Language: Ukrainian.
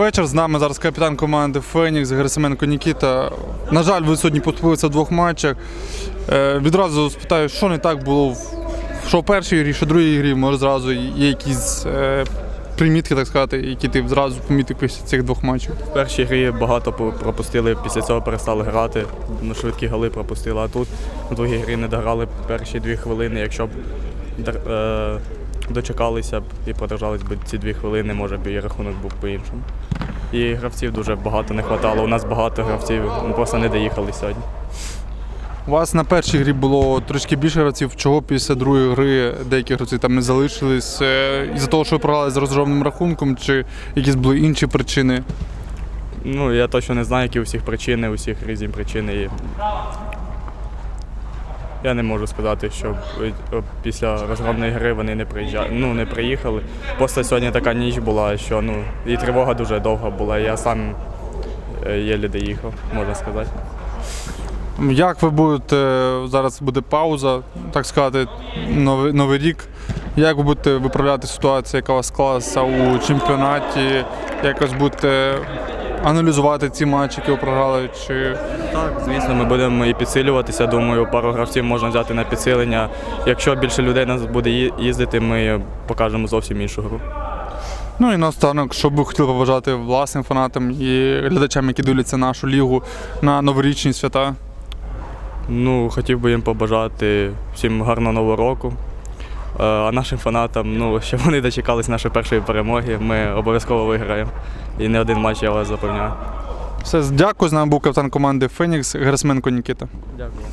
Вечір з нами зараз капітан команди Фенікс Герасименко Нікіта. На жаль, ви сьогодні поступилися в двох матчах. Е, відразу спитаю, що не так було що в першій грі, що в другій грі, може зразу є якісь е, примітки, так сказати, які ти зразу помітив після цих двох матчів. В першій грі багато пропустили, після цього перестали грати. Ну, швидкі голи пропустили. А тут в другій грі не дограли перші дві хвилини. Якщо б е, дочекалися б і продовжались б ці дві хвилини, може б і рахунок був по-іншому. І гравців дуже багато не вистачало. У нас багато гравців, ми просто не доїхали сьогодні. У вас на першій грі було трошки більше гравців, чого після другої гри деякі гравці там не залишились е, із-за того, що ви програли з розгромним рахунком, чи якісь були інші причини. Ну, я точно не знаю, які у всіх причини, у всіх різні причини. І я не можу сказати, що після розгромної гри вони не приїжджали, ну, не приїхали. Просто сьогодні така ніч була, що ну, і тривога дуже довга була. Я сам е, єлі доїхав, можна сказати. Як ви будете зараз буде пауза, так сказати, новий, новий рік? Як ви будете виправляти ситуацію, яка у вас склалася у чемпіонаті? Якось будете аналізувати ці матчі, які ви програли? Чи Так, звісно, ми будемо і підсилюватися. Думаю, пару гравців можна взяти на підсилення. Якщо більше людей нас буде їздити, ми покажемо зовсім іншу гру. ну і наостанок, що б ви хотіли побажати власним фанатам і глядачам, які дивляться нашу лігу на новорічні свята? Ну, хотів би їм побажати всім гарного нового року. Е, А нашим фанатам, ну, щоб вони дочекались нашої першої перемоги. Ми обов'язково виграємо. І не один матч я вас запевняю. Все, дякую. З нами був капітан команди Фенікс Герасменко Нікіта. Дякую.